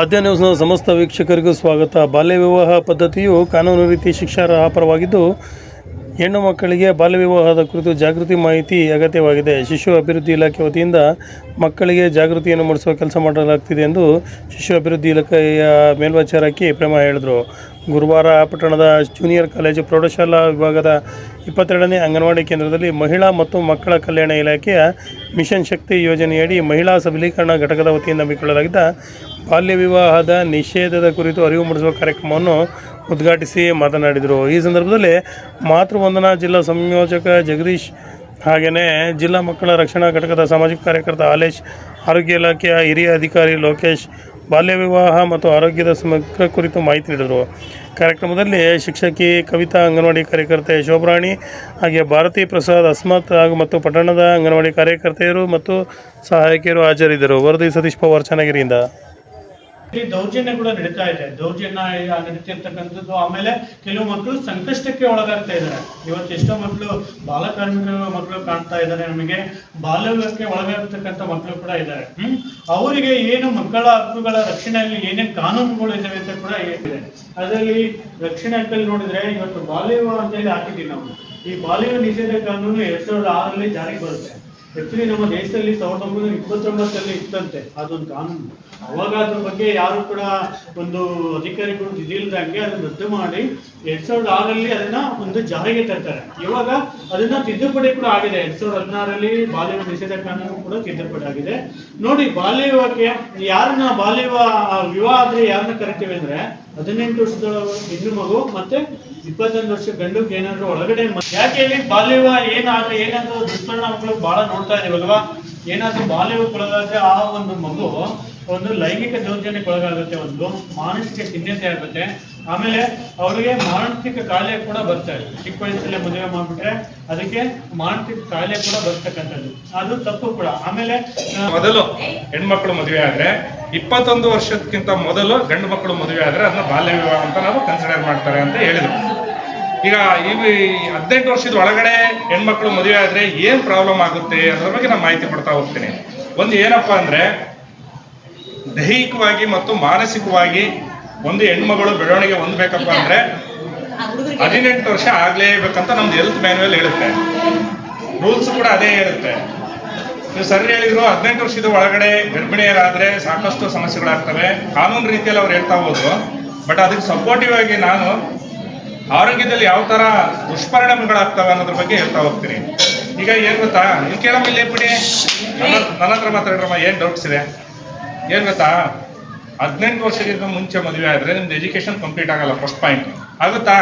ಆದ್ಯ ನ್ಯೂಸ್ನ ಸಮಸ್ತ ವೀಕ್ಷಕರಿಗೂ ಸ್ವಾಗತ. ಬಾಲ್ಯ ವಿವಾಹ ಪದ್ಧತಿಯು ಕಾನೂನು ರೀತಿ ಶಿಕ್ಷಾರ್ಹಪರವಾಗಿದ್ದು ಹೆಣ್ಣು ಮಕ್ಕಳಿಗೆ ಬಾಲ್ಯ ವಿವಾಹದ ಕುರಿತು ಜಾಗೃತಿ ಮಾಹಿತಿ ಅಗತ್ಯವಾಗಿದೆ. ಶಿಶು ಅಭಿವೃದ್ಧಿ ಇಲಾಖೆ ವತಿಯಿಂದ ಮಕ್ಕಳಿಗೆ ಜಾಗೃತಿಯನ್ನು ಮೂಡಿಸುವ ಕೆಲಸ ಮಾಡಲಾಗ್ತಿದೆ ಎಂದು ಶಿಶು ಅಭಿವೃದ್ಧಿ ಇಲಾಖೆಯ ಮೇಲ್ವಿಚಾರಕಿ ಪ್ರೇಮ ಹೇಳಿದರು. ಗುರುವಾರ ಪಟ್ಟಣದ ಜೂನಿಯರ್ ಕಾಲೇಜು ಪ್ರೌಢಶಾಲಾ ವಿಭಾಗದ ಇಪ್ಪತ್ತೆರಡನೇ ಅಂಗನವಾಡಿ ಕೇಂದ್ರದಲ್ಲಿ ಮಹಿಳಾ ಮತ್ತು ಮಕ್ಕಳ ಕಲ್ಯಾಣ ಇಲಾಖೆಯ ಮಿಷನ್ ಶಕ್ತಿ ಯೋಜನೆಯಡಿ ಮಹಿಳಾ ಸಬಲೀಕರಣ ಘಟಕದ ವತಿಯಿಂದ ಹಮ್ಮಿಕೊಳ್ಳಲಾಗಿದ್ದ ಬಾಲ್ಯ ವಿವಾಹದ ನಿಷೇಧದ ಕುರಿತು ಅರಿವು ಮೂಡಿಸುವ ಕಾರ್ಯಕ್ರಮವನ್ನು ಉದ್ಘಾಟಿಸಿ ಮಾತನಾಡಿದರು. ಈ ಸಂದರ್ಭದಲ್ಲಿ ಮಾತೃವಂದನಾ ಜಿಲ್ಲಾ ಸಂಯೋಜಕ ಜಗದೀಶ್ ಹಾಗೆಯೇ ಜಿಲ್ಲಾ ಮಕ್ಕಳ ರಕ್ಷಣಾ ಘಟಕದ ಸಾಮಾಜಿಕ ಕಾರ್ಯಕರ್ತ ಹಾಲೇಶ್ ಆರೋಗ್ಯ ಇಲಾಖೆಯ ಹಿರಿಯ ಅಧಿಕಾರಿ ಲೋಕೇಶ್ ಬಾಲ್ಯ ವಿವಾಹ ಮತ್ತು ಆರೋಗ್ಯದ ಸಮಗ್ರ ಕುರಿತು ಮಾಹಿತಿ ನೀಡಿದರು. ಕಾರ್ಯಕ್ರಮದಲ್ಲಿ ಶಿಕ್ಷಕಿ, ಕವಿತಾ, ಅಂಗನವಾಡಿ ಕಾರ್ಯಕರ್ತೆ ಶೋಭರಾಣಿ ಹಾಗೆ ಭಾರತಿ ಪ್ರಸಾದ್, ಅಸ್ಮತ್ ಹಾಗೂ ಮತ್ತು ಪಟ್ಟಣದ ಅಂಗನವಾಡಿ ಕಾರ್ಯಕರ್ತೆಯರು ಮತ್ತು ಸಹಾಯಕಿಯರು ಹಾಜರಿದ್ದರು. ವರದಿ ಸತೀಶ್ ಪವಾರ್, ಚನ್ನಗಿರಿಯಿಂದ. ಇಲ್ಲಿ ದೌರ್ಜನ್ಯ ಕೂಡ ನಡೀತಾ ಇದೆ. ದೌರ್ಜನ್ಯ ನಡೀತಿರ್ತಕ್ಕಂಥದ್ದು ಆಮೇಲೆ ಕೆಲವು ಮಕ್ಕಳು ಸಂಕಷ್ಟಕ್ಕೆ ಒಳಗಾಗ್ತಾ ಇದ್ದಾರೆ. ಇವತ್ತು ಎಷ್ಟೋ ಮಕ್ಕಳು ಬಾಲಕಾರ್ಮಿಕ ಮಕ್ಕಳು ಕಾಣ್ತಾ ಇದ್ದಾರೆ ನಮಗೆ. ಬಾಲ್ಯಕ್ಕೆ ಒಳಗಾಗ್ತಕ್ಕಂಥ ಮಕ್ಕಳು ಕೂಡ ಇದ್ದಾರೆ. ಅವರಿಗೆ ಏನು ಮಕ್ಕಳ ಹಕ್ಕುಗಳ ರಕ್ಷಣೆಯಲ್ಲಿ ಏನೇನು ಕಾನೂನುಗಳು ಇದಾವೆ ಅಂತ ಕೂಡ ಇದೆ ಅದರಲ್ಲಿ ರಕ್ಷಣೆ ಹಕ್ಕಲ್ಲಿ ನೋಡಿದ್ರೆ ಇವತ್ತು ಬಾಲ್ಯ ಅಂತ ಹೇಳಿ ಹಾಕಿದ್ದೀವಿ ನಾವು. ಈ ಬಾಲ್ಯ ನಿಷೇಧ ಕಾನೂನು ಎರಡ್ ಸಾವಿರದ ಆರರಲ್ಲಿ ಜಾರಿಗೆ ಬರುತ್ತೆ. ಆಕ್ಚುಲಿ ನಮ್ಮ ದೇಶದಲ್ಲಿ ಸಾವಿರದ ಒಂಬೈನೂರ ಇಪ್ಪತ್ತೊಂಬತ್ತರಲ್ಲಿ ಇತ್ತಂತೆ. ಅದೊಂದು ಕಾನೂನು. ಅವಾಗ ಅದ್ರ ಬಗ್ಗೆ ಯಾರು ಕೂಡ ಒಂದು ಅಧಿಕಾರಿಗಳು ಇದಿಲ್ದಂಗೆ ಅದನ್ನ ರದ್ದು ಮಾಡಿ ಎರಡ್ ಸಾವಿರದ ಆರಲ್ಲಿ ಅದನ್ನ ಒಂದು ಜಾರಿಗೆ ತರ್ತಾರೆ. ಇವಾಗ ಅದನ್ನ ತಿದ್ದುಪಡಿ ಕೂಡ ಆಗಿದೆ. ಎರಡ್ ಸಾವಿರದ ಹದಿನಾರಲ್ಲಿ ಬಾಲ್ಯ ನಿಷೇಧ ಕಾನೂನು ಕೂಡ ತಿದ್ದುಪಡಿ ಆಗಿದೆ. ನೋಡಿ ಬಾಲ್ಯ ವಿವಾಹಕ್ಕೆ ಯಾರನ್ನ ಬಾಲ್ಯ ವಿವಾಹ ವಿವಾಹ ಆದ್ರೆ ಯಾರನ್ನ ಕರಿತೀವಿ ಅಂದ್ರೆ, ಹದಿನೆಂಟು ವರ್ಷದ ಹೆಣ್ಣು ಮಗು ಮತ್ತೆ ಇಪ್ಪತ್ತೊಂದು ವರ್ಷ ಗಂಡು ಏನಾದ್ರು ಒಳಗಡೆ ಯಾಕೆ ಹೇಳಿ ಬಾಲ್ಯ ವಿವಾಹ ಏನಾದ್ರೆ ಏನಾದ್ರು ದುಷ್ಪರಿಣಾಮಗಳು ಬಹಳ ನೋಡ್ತಾ ಇದೀವಲ್ವಾ? ಏನಾದ್ರೂ ಬಾಲ್ಯ ಒಳಗಾದ್ರೆ ಆ ಒಂದು ಮಗು ಒಂದು ಲೈಂಗಿಕ ದೌರ್ಜನ್ಯಕ್ಕೆ ಒಳಗಾಗುತ್ತೆ, ಒಂದು ಮಾನಸಿಕ ಖಿನ್ನತೆ ಆಗುತ್ತೆ. ಆಮೇಲೆ ಅವರಿಗೆ ಮಾನಸಿಕ ಕಾಯಿಲೆ ಕೂಡ ಬರ್ತಾ ಇದೆ. ಚಿಕ್ಕ ವಯಸ್ಸಲ್ಲೇ ಮದುವೆ ಮಾಡ್ಬಿಟ್ರೆ ಅದಕ್ಕೆ ಮಾನಸಿಕ ಕಾಯಿಲೆ ಕೂಡ ಬರ್ತಕ್ಕಂಥದ್ದು. ಅದು ತಪ್ಪು ಕೂಡ. ಆಮೇಲೆ ಮೊದಲು ಹೆಣ್ಮಕ್ಳು ಮದುವೆ ಆದ್ರೆ, ಇಪ್ಪತ್ತೊಂದು ವರ್ಷಕ್ಕಿಂತ ಮೊದಲು ಗಂಡು ಮಕ್ಕಳು ಮದುವೆ ಆದ್ರೆ ಅದನ್ನ ಬಾಲ್ಯ ವಿವಾಹ ಅಂತ ನಾವು ಕನ್ಸಿಡರ್ ಮಾಡ್ತಾರೆ ಅಂತ ಹೇಳಿದ್ರು. ಈಗ ಈ ಹದಿನೆಂಟು ವರ್ಷದ ಒಳಗಡೆ ಹೆಣ್ಮಕ್ಳು ಮದುವೆ ಆದ್ರೆ ಏನ್ ಪ್ರಾಬ್ಲಮ್ ಆಗುತ್ತೆ ಅದ್ರ ಬಗ್ಗೆ ನಾನು ಮಾಹಿತಿ ಕೊಡ್ತಾ ಹೋಗ್ತೀನಿ. ಒಂದು ಏನಪ್ಪಾ ಅಂದ್ರೆ, ದೈಹಿಕವಾಗಿ ಮತ್ತು ಮಾನಸಿಕವಾಗಿ ಒಂದು ಹೆಣ್ಮಗಳು ಬೆಳವಣಿಗೆ ಹೊಂದಬೇಕಪ್ಪ ಅಂದ್ರೆ ಹದಿನೆಂಟು ವರ್ಷ ಆಗ್ಲೇಬೇಕಂತ ನಮ್ದು ಹೆಲ್ತ್ ಮ್ಯಾನ್ಯಲ್ ಹೇಳುತ್ತೆ. ರೂಲ್ಸ್ ಕೂಡ ಅದೇ ಹೇಳುತ್ತೆ. ನೀವು ಸರಿ ಹೇಳಿದ್ರು ಹದಿನೆಂಟು ವರ್ಷದ ಒಳಗಡೆ ಗರ್ಭಿಣಿಯರಾದ್ರೆ ಸಾಕಷ್ಟು ಸಮಸ್ಯೆಗಳಾಗ್ತವೆ. ಕಾನೂನು ರೀತಿಯಲ್ಲಿ ಅವ್ರು ಹೇಳ್ತಾ ಹೋದ್ರು. ಬಟ್ ಅದಕ್ಕೆ ಸಪೋರ್ಟಿವ್ ಆಗಿ ನಾನು ಆರೋಗ್ಯದಲ್ಲಿ ಯಾವ ತರ ದುಷ್ಪರಿಣಾಮಗಳಾಗ್ತವೆ ಅನ್ನೋದ್ರ ಬಗ್ಗೆ ಹೇಳ್ತಾ ಹೋಗ್ತೀನಿ. ಈಗ ಏನ್ ಗೊತ್ತಾ? ನೀವು ಕೇಳಮ್ಮ ಇಲ್ಲೇ ಬಿಡಿ. ನನ್ನ ಹತ್ರ ಮಾತಾಡ್ರಮ್ಮ, ಏನ್ ಡೌಟ್ಸ್ ಇದೆ? ಏನ್ ಗೊತ್ತಾ? ಹದಿನೆಂಟು ವರ್ಷಕ್ಕಿಂತ ಮುಂಚೆ ಮದುವೆ ಆದ್ರೆ ನಿಮ್ದು ಎಜುಕೇಶನ್ ಕಂಪ್ಲೀಟ್ ಆಗಲ್ಲ ಫಸ್ಟ್ ಪಾಯಿಂಟ್ ಆಗುತ್ತಾ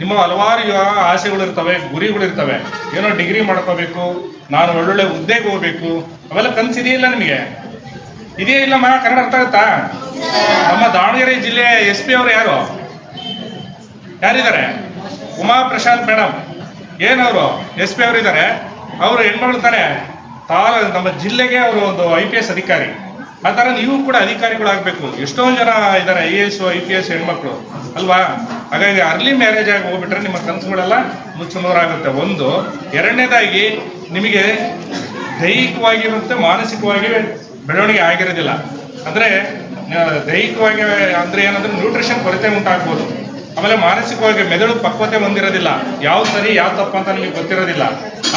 ನಿಮ್ಮ ಹಲವಾರು ಗುರಿಗಳು ಇರ್ತವೆ. ಏನೋ ಡಿಗ್ರಿ ಮಾಡ್ಕೋಬೇಕು, ನಾನು ಒಳ್ಳೊಳ್ಳೆ ಹುದ್ದೆಗೆ ಹೋಗ್ಬೇಕು, ಅವೆಲ್ಲ ಕನ್ಸಿದೆಯಿಲ್ಲ ನಿಮಗೆ? ಇದೆಯೇ ಇಲ್ಲಮ್ಮ? ಕನ್ನಡ ಅರ್ಥ ಆಗುತ್ತಾ? ನಮ್ಮ ದಾವಣಗೆರೆ ಜಿಲ್ಲೆ ಎಸ್ ಪಿ ಅವರು ಯಾರು? ಯಾರಿದ್ದಾರೆ? ಉಮಾ ಪ್ರಶಾಂತ್ ಮೇಡಮ್ ಏನವರು ಎಸ್ ಪಿ ಅವರಿದ್ದಾರೆ. ಅವರು ಹೆಣ್ಮಗಳು ತಾನೆ. ತಾಲ ನಮ್ಮ ಜಿಲ್ಲೆಗೆ ಅವರು ಒಂದು ಐ ಪಿ ಎಸ್ ಅಧಿಕಾರಿ. ಆ ಥರ ನೀವು ಕೂಡ ಅಧಿಕಾರಿಗಳಾಗಬೇಕು ಎಷ್ಟೊಂದು ಜನ ಇದ್ದಾರೆ I A S I P S ಹೆಣ್ಮಕ್ಳು. ಅಲ್ವಾ? ಹಾಗಾಗಿ ಅರ್ಲಿ ಮ್ಯಾರೇಜ್ ಆಗಿ ಹೋಗ್ಬಿಟ್ರೆ ನಿಮ್ಮ ಕನಸುಗಳೆಲ್ಲ ಮುಚ್ಚು ನೂರಾಗುತ್ತೆ ಒಂದು, ಎರಡನೇದಾಗಿ ನಿಮಗೆ ದೈಹಿಕವಾಗಿ ಮತ್ತು ಮಾನಸಿಕವಾಗಿ ಬೆಳವಣಿಗೆ ಆಗಿರೋದಿಲ್ಲ. ಅಂದರೆ ದೈಹಿಕವಾಗಿ ಅಂದರೆ ಏನಂದ್ರೆ ನ್ಯೂಟ್ರಿಷನ್ ಕೊರತೆ ಉಂಟಾಗ್ಬೋದು. ಆಮೇಲೆ ಮಾನಸಿಕವಾಗಿ ಮೆದುಳು ಪಕ್ವತೆ ಹೊಂದಿರೋದಿಲ್ಲ. ಯಾವ ಸರಿ ಯಾವ ತಪ್ಪು ಅಂತ ನಿಮಗೆ ಗೊತ್ತಿರೋದಿಲ್ಲ.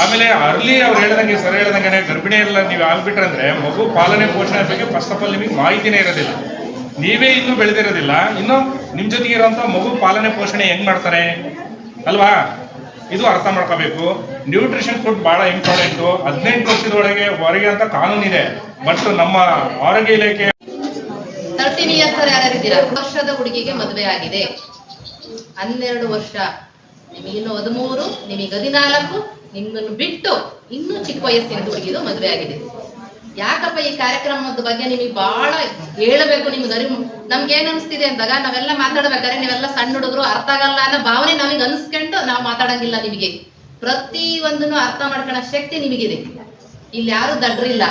ಆಮೇಲೆ ಅರ್ಲಿ ಅವ್ರು ಹೇಳ್ದಂಗೆ ಸರಿ ಹೇಳ್ದಂಗೆ ಗರ್ಭಿಣಿ ಎಲ್ಲ ನೀವು ಆಗ್ಬಿಟ್ರೆ ಅಂದ್ರೆ ಮಗು ಪಾಲನೆ ಪೋಷಣೆ ಬಗ್ಗೆ ಫಸ್ಟ್ ಆಫ್ ಆಲ್ ನಿಮಗೆ ಮಾಹಿತಿನೇ ಇರೋದಿಲ್ಲ. ನೀವೇ ಇನ್ನೂ ಬೆಳೆದಿರೋದಿಲ್ಲ. ಇನ್ನು ನಿಮ್ ಜೊತೆಗೆ ಇರುವಂತ ಮಗು ಪಾಲನೆ ಪೋಷಣೆ ಹೆಂಗ್ ಮಾಡ್ತಾರೆ? ಅಲ್ವಾ? ಇದು ಅರ್ಥ ಮಾಡ್ಕೋಬೇಕು. ನ್ಯೂಟ್ರಿಷನ್ ಫುಡ್ ಬಹಳ ಇಂಪಾರ್ಟೆಂಟ್ ಹದಿನೆಂಟು ವರ್ಷದೊಳಗೆ ಹೊರಗೆ ಅಂತ ಕಾನೂನಿದೆ. ಬಟ್ ನಮ್ಮ ಆರೋಗ್ಯ ಇಲಾಖೆ ತರ್ಟೀನ್ ಇಯರ್ಸ್ ವರ್ಷದ ಹುಡುಗಿಗೆ ಮದುವೆ ಆಗಿದೆ. ಹನ್ನೆರಡು ವರ್ಷ. ನಿಮಗಿನ್ನು ಹದಿಮೂರು, ನಿಮಗೆ ಹದಿನಾಲ್ಕು, ನಿಮ್ಮನ್ನು ಬಿಟ್ಟು ಇನ್ನೂ ಚಿಕ್ಕ ವಯಸ್ಸಿನ ಹುಡುಗಿದು ಮದುವೆ ಆಗಿದೆ. ಯಾಕಪ್ಪ ಈ ಕಾರ್ಯಕ್ರಮದ ಬಗ್ಗೆ ನಿಮಗೆ ಬಹಳ ಹೇಳಬೇಕು, ನಿಮ್ಗೆ ಅರಿವು. ನಮ್ಗೆ ಏನ್ ಅನಿಸ್ತಿದೆ ಅಂದಾಗ ನಾವೆಲ್ಲ ಮಾತಾಡ್ಬೇಕಾದ್ರೆ ನೀವೆಲ್ಲ ಸಣ್ಣ ಹುಡುಗರು, ಅರ್ಥ ಆಗಲ್ಲ ಅನ್ನೋ ಭಾವನೆ ನಮಗೆ ಅನ್ಸ್ಕೊಂಡು ನಾವು ಮಾತಾಡಂಗಿಲ್ಲ ನಿಮಗೆ. ಪ್ರತಿ ಒಂದನ್ನು ಅರ್ಥ ಮಾಡ್ಕೊಳ್ಳೋ ಶಕ್ತಿ ನಿಮಗಿದೆ. ಇಲ್ಲಿ ಯಾರು ದಡ್ರಿಲ್ಲ.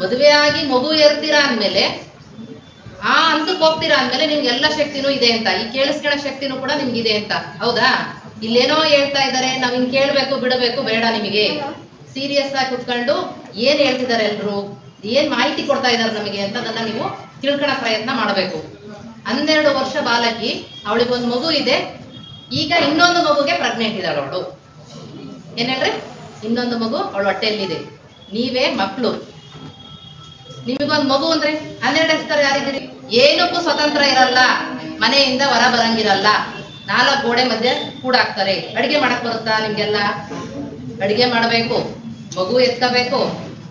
ಮದುವೆ ಆಗಿ ಮಗು ಇರ್ತೀರಾ ಅಂದ್ಮೇಲೆ ಆ ಹಂತಕ್ಕೆ ಹೋಗ್ತೀರಾ ಅಂದ್ಮೇಲೆ ನಿಮ್ಗೆ ಎಲ್ಲ ಶಕ್ತಿನೂ ಇದೆ ಅಂತ. ಈ ಕೇಳಿಸ್ಕೊಳ್ಳೋ ಶಕ್ತಿನೂ ಕೂಡ ನಿಮ್ಗಿದೆ ಅಂತ. ಹೌದಾ? ಇಲ್ಲೇನೋ ಹೇಳ್ತಾ ಇದ್ದಾರೆ, ನಾವ್ ಹಿಂಗ್ ಕೇಳ್ಬೇಕು, ಬಿಡಬೇಕು, ಬೇಡ ನಿಮಗೆ. ಸೀರಿಯಸ್ ಆಗಿ ಕುತ್ಕೊಂಡು ಏನ್ ಹೇಳ್ತಿದಾರೆ ಎಲ್ರು? ಏನ್ ಮಾಹಿತಿ ಕೊಡ್ತಾ ಇದಾರೆ ನಮಗೆ ಅಂತ ಅದನ್ನ ನೀವು ತಿಳ್ಕೊಳ ಪ್ರಯತ್ನ ಮಾಡಬೇಕು. ಹನ್ನೆರಡು ವರ್ಷ ಬಾಲಕಿ ಅವಳಿಗೊಂದು ಮಗು ಇದೆ. ಈಗ ಇನ್ನೊಂದು ಮಗುಗೆ ಪ್ರೆಗ್ನೆಂಟ್ ಇದ್ದಾಳೆ ಅವಳು. ಏನ್ ಹೇಳ್ರಿ? ಇನ್ನೊಂದು ಮಗು, ಅವಳು ಹೊಟ್ಟೆಯಲ್ಲಿದೆ. ನೀವೇ ಮಕ್ಕಳು ನಿಮಗೊಂದು ಮಗು ಅಂದ್ರೆ ಹನ್ನೆರಡು ಹೆಸರು ಯಾರಿದ್ದೀರಿ? ಏನಕ್ಕೂ ಸ್ವತಂತ್ರ ಇರಲ್ಲ. ಮನೆಯಿಂದ ಹೊರ ಬರಂಗಿರಲ್ಲ. ನಾಲ್ಕು ಗೋಡೆ ಮಧ್ಯೆ ಕೂಡಾಕ್ತಾರೆ ಅಡಿಗೆ ಮಾಡಕ್ ಬರುತ್ತಾ ನಿಮ್ಗೆಲ್ಲ? ಅಡಿಗೆ ಮಾಡಬೇಕು. ಮಗು ಎತ್ಕೋಬೇಕು.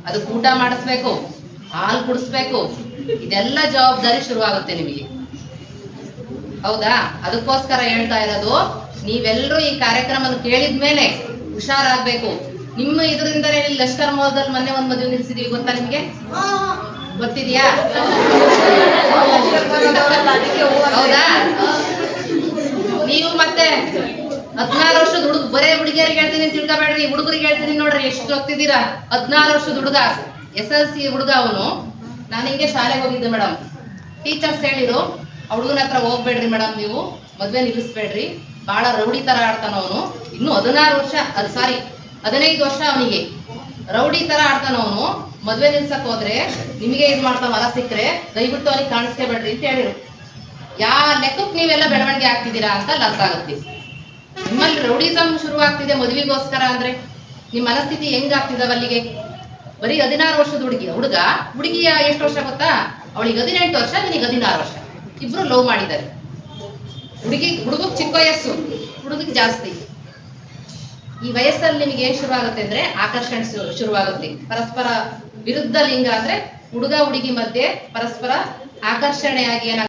ಅದಕ್ಕೆ ಊಟ ಮಾಡಿಸ್ಬೇಕು. ಹಾಲು ಕುಡಿಸ್ಬೇಕು. ಇದೆಲ್ಲ ಜವಾಬ್ದಾರಿ ಶುರುವಾಗುತ್ತೆ ನಿಮಗೆ. ಹೌದಾ? ಅದಕ್ಕೋಸ್ಕರ ಹೇಳ್ತಾ ಇರೋದು ನೀವೆಲ್ಲರೂ ಈ ಕಾರ್ಯಕ್ರಮ ಕೇಳಿದ್ಮೇಲೆ ಹುಷಾರಾಗ್ಬೇಕು. ನಿಮ್ಮ ಇದರಿಂದಲೇ ಲಷ್ಕರ್ ಮಹಲ್ದಲ್ಲಿ ಮೊನ್ನೆ ಒಂದ್ ಮದುವೆ ನಿಲ್ಸಿದೀವಿ ಗೊತ್ತಾ ನಿಮ್ಗೆ? ಗೊತ್ತಿದ್ಯಾ? ಹೌದಾ? ನೀವು ಮತ್ತೆ ಹದಿನಾರು ವರ್ಷದ ಹುಡುಗ ಬರೇ ಹುಡುಗಿಯರಿಗೆ ಹೇಳ್ತೀನಿ ತಿಳ್ಕೊಬೇಡ್ರಿ. ಹುಡುಗರಿಗೆ ಹೇಳ್ತೀನಿ ನೋಡ್ರಿ, ಎಷ್ಟು ಹೋಗ್ತಿದ್ದೀರಾ ಹದಿನಾರು ವರ್ಷದ ಹುಡುಗ ಎಸ್ ಎಲ್ ಸಿ ಹುಡುಗ ಅವನು. ನಾನು ಹಿಂಗೆ ಶಾಲೆಗೆ ಹೋಗಿದ್ದೆ ಮೇಡಮ್ ಟೀಚರ್ಸ್ ಹೇಳಿರು ಆ ಹುಡುಗನ ಹತ್ರ ಹೋಗ್ಬೇಡ್ರಿ ಮೇಡಮ್ ನೀವು, ಮದ್ವೆ ನಿಲ್ಲಿಸ್ಬೇಡ್ರಿ. ಬಹಳ ರೌಡಿ ತರ ಆಡ್ತಾನ ಅವನು ಇನ್ನು ಹದಿನಾರು ವರ್ಷ ಸಾರಿ ಹದಿನೈದು ವರ್ಷ ಅವನಿಗೆ. ರೌಡಿ ತರ ಆಡ್ತಾನ ಅವನು. ಮದ್ವೆ ನಿಲ್ಸಕ್ ಹೋದ್ರೆ ನಿಮಗೆ ಇದ್ ಮಾಡ್ತಾ ಮರ ಸಿಕ್ಕರೆ ದಯವಿಟ್ಟು ಅವನಿಗೆ ಕಾಣಿಸ್ಕೋಬೇಡ್ರಿ ಅಂತ ಹೇಳಿರು. ಯಾ ಲೆಕ್ಕಕ್ಕೆ ನೀವೆಲ್ಲ ಬೆಳವಣಿಗೆ ಆಗ್ತಿದ್ದೀರಾ ಅಂತ ಅರ್ಥ ಆಗುತ್ತೆ. ನಿಮ್ಮಲ್ಲಿ ರೌಡಿಸಮ್ ಶುರು ಆಗ್ತಿದೆ ಮದುವೆಗೋಸ್ಕರ ಅಂದ್ರೆ. ನಿಮ್ಮ ಮನಸ್ಥಿತಿ ಹೆಂಗ್ ಆಗ್ತಿದಾವ ಅಲ್ಲಿಗೆ? ಬರೀ ಹದಿನಾರು ವರ್ಷದ ಹುಡುಗಿ. ಹುಡುಗ? ಹುಡುಗಿಯ ಎಷ್ಟು ವರ್ಷ ಗೊತ್ತಾ? ಅವಳಿಗೆ ಹದಿನೆಂಟು ವರ್ಷ, ನಿನಗೆ ಹದಿನಾರು ವರ್ಷ. ಇಬ್ರು ಲವ್ ಮಾಡಿದ್ದಾರೆ. ಹುಡುಗಿ ಹುಡುಗಕ್ ಚಿಕ್ಕ ವಯಸ್ಸು. ಹುಡುಗಿಗೆ ಜಾಸ್ತಿ. ಈ ವಯಸ್ಸಲ್ಲಿ ನಿಮಗೆ ಏನ್ ಶುರುವಾಗುತ್ತೆ ಅಂದ್ರೆ ಆಕರ್ಷಣೆ ಶುರುವಾಗುತ್ತೆ. ಪರಸ್ಪರ ವಿರುದ್ಧ ಲಿಂಗ ಅಂದ್ರೆ ಹುಡುಗ ಹುಡುಗಿ ಮಧ್ಯೆ ಪರಸ್ಪರ ಆಕರ್ಷಣೆಯಾಗಿ ಏನಾಗುತ್ತೆ